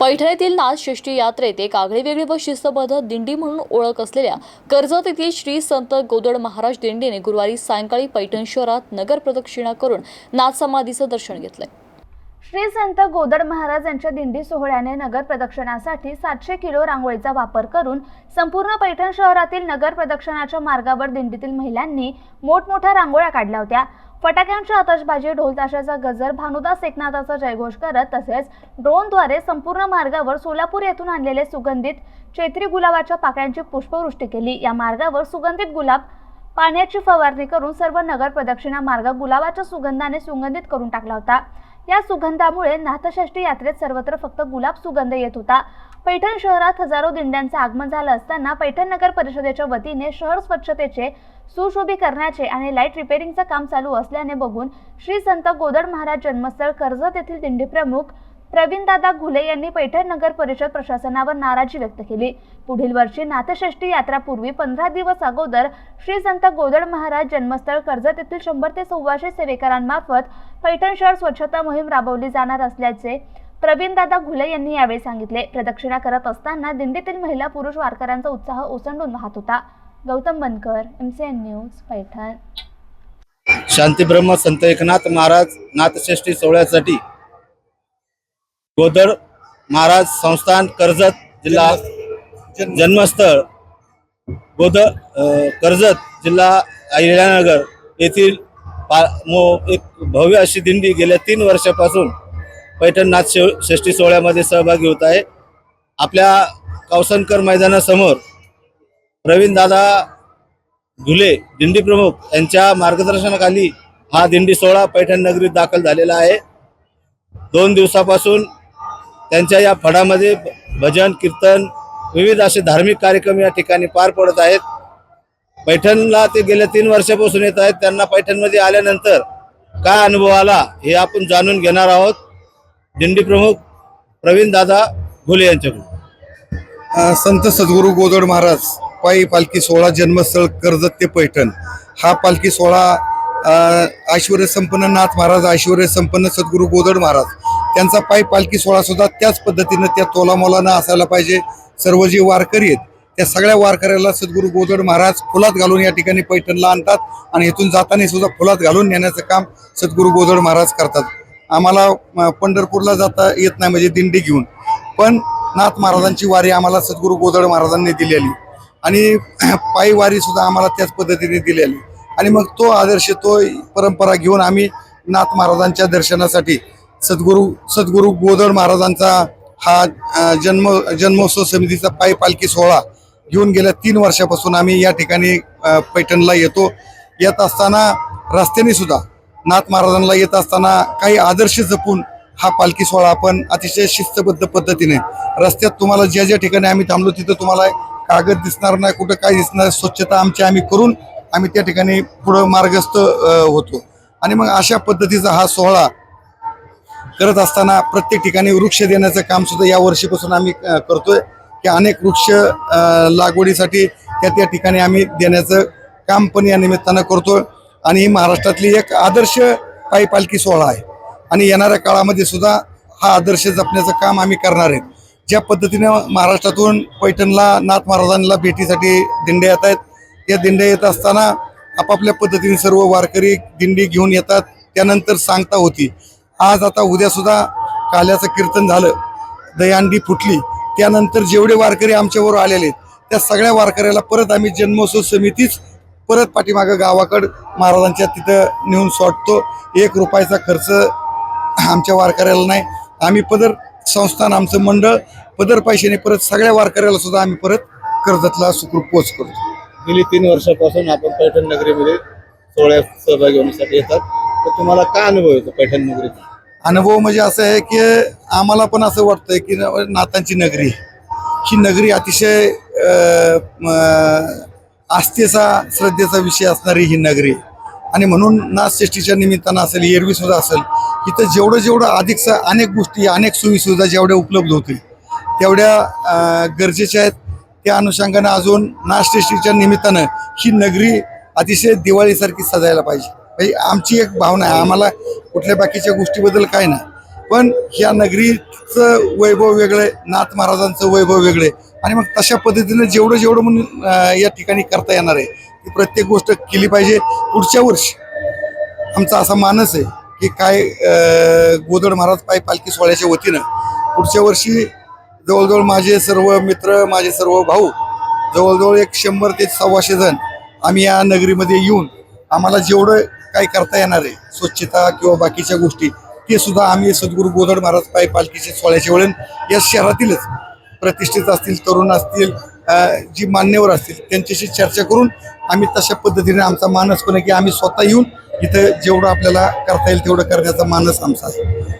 पैठणीतील नाथषष्ठी यात्रेत एक आगळीवेगळी व शिस्तबद्ध दिंडी म्हणून ओळख असलेल्या कर्जत येथील श्री संत गोदड महाराज दिंडीने गुरुवारी सायंकाळी पैठण शहरात नगर प्रदक्षिणा करून नाथ समाधीचं दर्शन घेतलं श्री संत गोदड महाराज यांच्या दिंडी सोहळ्याने नगर प्रदक्षिणासाठी सातशे किलो रांगोळीचा वापर करून संपूर्ण पैठण शहरातील नगर प्रदक्षिणाच्या मार्गावर दिंडीतील महिलांनी मोठमोठ्या रांगोळ्या काढल्या होत्या. फटाक्यांची आतषबाजी ढोलताशाचा गजर भानुदास एकनाथाचा जयघोष करत तसेच ड्रोनद्वारे संपूर्ण मार्गावर सोलापूर येथून आणलेले सुगंधित चैत्री गुलाबाच्या पाकळ्यांची पुष्पवृष्टी केली. या मार्गावर सुगंधित गुलाब पाण्याची फवारणी करून सर्व नगर प्रदक्षिणा मार्ग गुलाबाच्या सुगंधाने सुगंधित करून टाकला होता. या सुगंधामुळे नाथषष्ठी यात्रेत सर्वत्र फक्त गुलाब सुगंध येत होता. पैठण शहरात हजारो दिंड्यांचं आगमन झालं असताना पैठण नगर परिषदेच्या वतीने शहर स्वच्छतेचे सुशोभीकरणाचे आणि लाइट रिपेअरिंगचं काम चालू असल्याने बघून श्री संत गोदड महाराज जन्मस्थळ कर्जत येथील दिंडी प्रमुख प्रवीणदादा घुले यांनी पैठण नगर परिषद प्रशासनावर नाराजी व्यक्त केली. पुढील वर्षी नाथषष्ठी यात्रापूर्वी पंधरा दिवस अगोदर श्री संत गोदड महाराज जन्मस्थळ कर्जत येथील शंभर ते सव्वाशे सेवेकरांमार्फत पैठण शहर स्वच्छता मोहीम राबवली जाणार असल्याचे प्रवीणदादा घुले यांनी यावेळी सांगितले. प्रदक्षिणा करत असताना दिंडीतील महिला पुरुष वारकऱ्यांचा उत्साह ओसंडून वाहत होता. Gautam Bankar MCN news Paithan. शांतीब्रह्म Sant Eknath Maharaj Nathshashthi सोहळ्यासाठी गोदर महाराज संस्थान कर्जत जिल्हा जन्मस्थळ गोद कर्जत जिल्हा अहिल्यानगर येथील पा मो एक भव्य अशी दिंडी गेल्या तीन वर्षापासून पैठण नाथ शे- षष्ठी सोहळ्यामध्ये सहभागी होत आहे. आपल्या कावसनकर मैदानासमोर प्रवीणदादा घुले दिंडी प्रमुख यांच्या मार्गदर्शनाखाली हा दिंडी सोहळा पैठण नगरीत दाखल झालेला आहे. दोन दिवसापासून त्यांच्या या फडामध्ये भजन कीर्तन विविध असे धार्मिक कार्यक्रम या ठिकाणी पार पडत आहेत. पैठणला ते गेल्या तीन वर्षापासून येत आहेत. त्यांना पैठणमध्ये आल्यानंतर काय अनुभव आला हे आपण जाणून घेणार आहोत. दिंडी प्रमुख प्रवीण दादा घुले यांच्याकडून. संत सद्गुरू गोदड महाराज पायी पालखी सोहळा जन्मस्थळ कर्जत ते पैठण. हा पालखी सोहळा ऐश्वर्य संपन्न नाथ महाराज ऐश्वर्य संपन्न सद्गुरू गोदड महाराज. त्यांचा पायी पालखी सोहळा सुद्धा त्याच पद्धतीनं त्या तोलामोलानं असायला पाहिजे. सर्व जे वारकरी आहेत त्या सगळ्या वारकऱ्याला सद्गुरू गोदड महाराज फुलात घालून या ठिकाणी पैठणला आणतात आणि इथून जाताना सुद्धा फुलात घालून नेण्याचं काम सद्गुरू गोदड महाराज करतात. आम्हाला पंढरपूरला जाता येत नाही म्हणजे दिंडी घेऊन. पण नाथ महाराजांची वारी आम्हाला सद्गुरू गोदड महाराजांनी दिलेली. आणि पायी वारी सुद्धा आम्हाला त्याच पद्धतीने दिलेली. आणि मग तो आदर्श तो परंपरा घेऊन आम्ही नाथ महाराजांच्या दर्शनासाठी सद्गुरू सद्गुरू गोदड महाराजांचा हा जन्म जन्मोत्सव समितीचा पायी पालखी सोहळा घेऊन गेल्या तीन वर्षापासून आम्ही या ठिकाणी पैठणला येतो. येत असताना रस्त्याने सुद्धा नाथ महाराजांना येत असताना काही आदर्श जपून हा पालखी सोहळा आपण अतिशय शिस्तबद्ध पद्धतीने रस्त्यात तुम्हाला ज्या ज्या ठिकाणी आम्ही थांबलो तिथं तुम्हाला कागद दिसणार नाही कुठं काय दिसणार स्वच्छता आमची आम्ही करून आम्ही त्या ठिकाणी पुढं मार्गस्थ होतो. आणि मग अशा पद्धतीचा हा सोहळा करत असताना प्रत्येक ठिकाणी वृक्ष देण्याचं काम सुद्धा या वर्षीपासून आम्ही करतोय. की अनेक वृक्ष लागवडीसाठी त्या त्या ठिकाणी आम्ही देण्याचं काम पण या निमित्तानं करतोय. आणि ही महाराष्ट्रातली एक आदर्श पायी पालखी सोहळा आहे. आणि येणाऱ्या काळामध्ये सुद्धा हा आदर्श जपण्याचं काम आम्ही करणार आहेत ज्या पद्धतीनं महाराष्ट्रातून पैठणला नाथ महाराजांना भेटीसाठी दिंड्या येत आहेत. या दिंड्या येत असताना आपापल्या पद्धतीने सर्व वारकरी दिंडी घेऊन येतात. त्यानंतर सांगता होती. आज आता उद्या सुद्धा काल्याचं कीर्तन झालं. दयांडी फुटली. त्यानंतर जेवढे वारकरी आमच्यावर आलेले त्या सगळ्या वारकऱ्याला परत आम्ही जन्मोत्सव समितीच परत पाठीमागं गावाकड महाराजांच्या तिथं नेऊन सोडतो. एक रुपयाचा खर्च आमच्या वारकऱ्याला नाही. आम्ही पदर संस्थान आमचं मंडळ पदर पैशाने परत सगळ्या वारकऱ्याला सुद्धा आम्ही परत कर्जतला सुखरूप पोच करतो. गेली तीन वर्षापासून आपण पैठण नगरीमध्ये सोहळ्यात सहभागी होण्यासाठी येतात. तर तुम्हाला काय अनुभव येतो पैठण नगरीचा अनुभव म्हणजे असं आहे की आम्हाला पण असं वाटतंय की न- नाथांची नगरी ही नगरी अतिशय आस्थेचा श्रद्धेचा विषय असणारी ही नगरी. आणि म्हणून नाथषष्ठीच्या निमित्तानं असेल एरवीसुद्धा असेल इथं जेवढं जेवढं अधिक अनेक गोष्टी अनेक सोयीसुविधा जेवढ्या उपलब्ध होतील तेवढ्या गरजेच्या आहेत. त्या अनुषंगानं अजून नाथषष्ठीच्या निमित्तानं ही नगरी अतिशय दिवाळीसारखी सजायला पाहिजे. आमची एक भावना आहे. आम्हाला कुठल्या बाकीच्या गोष्टीबद्दल काय नाही. पण ह्या नगरीचं वैभव वेगळं आहे नाथ महाराजांचं वैभव वेगळं आहे. आणि मग तशा पद्धतीनं जेवढं जेवढं म्हणून या ठिकाणी करता येणार आहे ती प्रत्येक गोष्ट केली पाहिजे पुढच्या वर्षी. आमचा असा मानस आहे की काय गोदड महाराज पाय पालखी सोहळ्याच्या वतीनं पुढच्या वर्षी जवळजवळ माझे सर्व मित्र माझे सर्व भाऊ जवळजवळ एक शंभर ते सव्वाशे जण आम्ही या नगरीमध्ये येऊन आम्हाला जेवढं काय करता येणार आहे? स्वच्छता किंवा बाकीच्या गोष्टी ते सुद्धा आम्ही सद्गुरू गोदड महाराज पाय पालखीचे सोहळ्याचे वळण या शहरातीलच प्रतिष्ठित असतील तरुण असतील जी मान्यवर असतील त्यांच्याशी चर्चा करून आम्ही तशा पद्धतीने आमचा मानस पण आहे की आम्ही स्वतः येऊन इथं जेवढं आपल्याला करता येईल तेवढं करण्याचा मानस आमचा आहे.